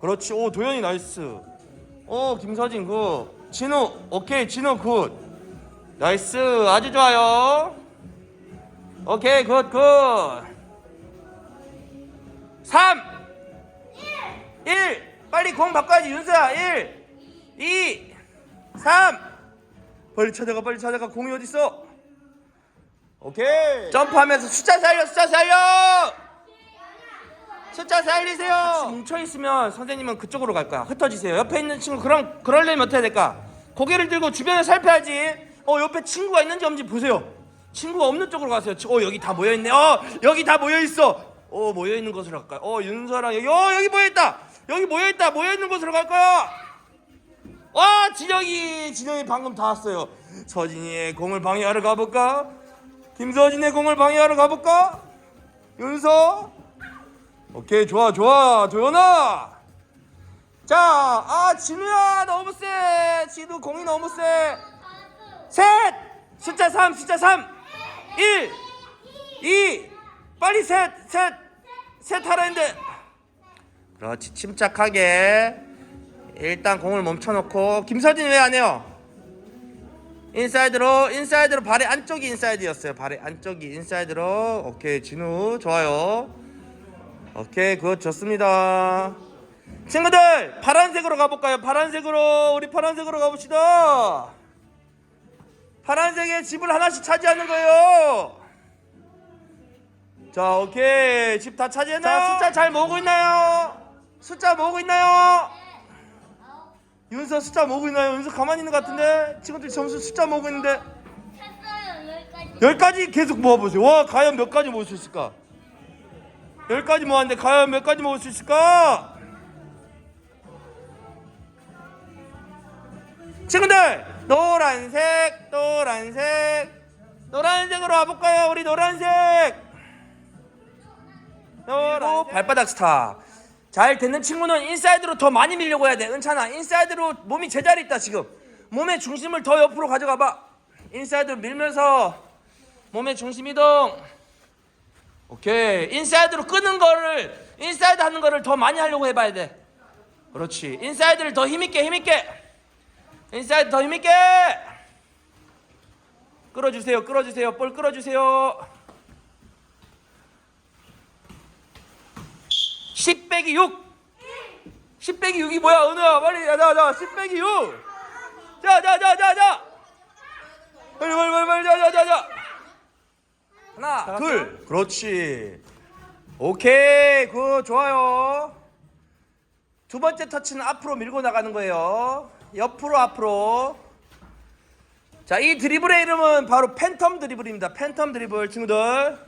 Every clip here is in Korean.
그렇지. 오 도현이 나이스. 오 김서진 굿. 진우 오케이 진우 굿. 나이스 아주 좋아요. 오케이 굿 굿. 3 1 빨리 공 바꿔야지 윤서야 1 2 3 빨리 찾아가 빨리 찾아가 공이 어디 있어? 오케이 점프하면서 숫자 살려 숫자 살려 숫자 살리세요. 뭉쳐 있으면 선생님은 그쪽으로 갈 거야. 흩어지세요. 옆에 있는 친구 그럼 그럴려면 어떻게 될까? 고개를 들고 주변을 살펴야지. 어 옆에 친구가 있는지 없는지 보세요. 친구가 없는 쪽으로 가세요. 어 여기 다 모여 있네. 어 여기 다 모여 있어. 어 모여 있는 곳으로 갈까요? 어 윤서랑 여기 어 여기 모여 있다. 여기 모여 있다. 모여 있는 곳으로 갈 거야. 와 진영이 진영이 방금 다 왔어요. 서진이의 공을 방해하러 가볼까? 김서진의 공을 방해하러 가볼까? 윤서 오케이 좋아 좋아 도현아. 자아 진우야 너무 세. 진우 공이 너무 세셋! 숫자 3 숫자 3 1 2 빨리 셋셋셋 하라 했는데. 그렇지 침착하게. 일단 공을 멈춰놓고. 김서진 왜 안 해요? 인사이드로 인사이드로 발의 안쪽이 인사이드였어요. 발의 안쪽이 인사이드로. 오케이 진우 좋아요 오케이 그거 좋습니다. 친구들 파란색으로 가볼까요? 파란색으로 우리 파란색으로 가봅시다. 파란색의 집을 하나씩 차지하는 거예요. 자 오케이 집 다 차지했나요? 자 숫자 잘 모으고 있나요? 숫자 모으고 있나요? 윤서 숫자 모으고 있나요? 윤서 가만히 있는 것 같은데? 친구들 점수 숫자 모으고 있는데? 쳤어요 여기까지. 열 가지 계속 모아보세요. 와 과연 몇 가지 모을 수 있을까 열 가지 모았는데 과연 몇 가지 모을 수 있을까? 친구들 노란색 노란색. 노란색으로 와볼까요 우리 노란색? 노란색. 발바닥 스탑. 잘 되는 친구는 인사이드로 더 많이 밀려고 해야 돼. 은찬아 인사이드로 몸이 제자리 있다 지금. 몸의 중심을 더 옆으로 가져가 봐. 인사이드로 밀면서 몸의 중심 이동 오케이. 인사이드로 끄는 거를 인사이드 하는 거를 더 많이 하려고 해봐야 돼. 그렇지. 인사이드를 더 힘있게 힘있게. 인사이드 더 힘있게. 끌어주세요 끌어주세요. 볼 끌어주세요. 10 빼기 6 10 빼기 6이 뭐야 은우야? 빨리 자자자 10 빼기 6자자자자자 빨리 빨리 빨리 빨리 자자자자 하나 둘. 그렇지. 오케이. 그 좋아요. 두 번째 터치는 앞으로 밀고 나가는 거예요. 옆으로 앞으로. 자 이 드리블의 이름은 바로 팬텀 드리블입니다. 팬텀 드리블 친구들.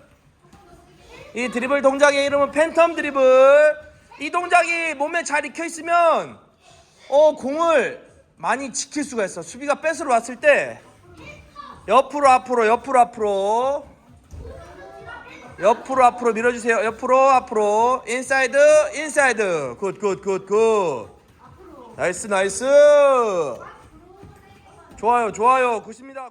이 드리블 동작의 이름은 팬텀 드리블. 이 동작이 몸에 잘 익혀 있으면 어 공을 많이 지킬 수가 있어. 수비가 뺏으러 왔을 때 옆으로 앞으로 옆으로 앞으로 옆으로 앞으로 밀어주세요. 옆으로 앞으로 인사이드 인사이드 굿굿굿굿 나이스 나이스 좋아요 좋아요 굿입니다.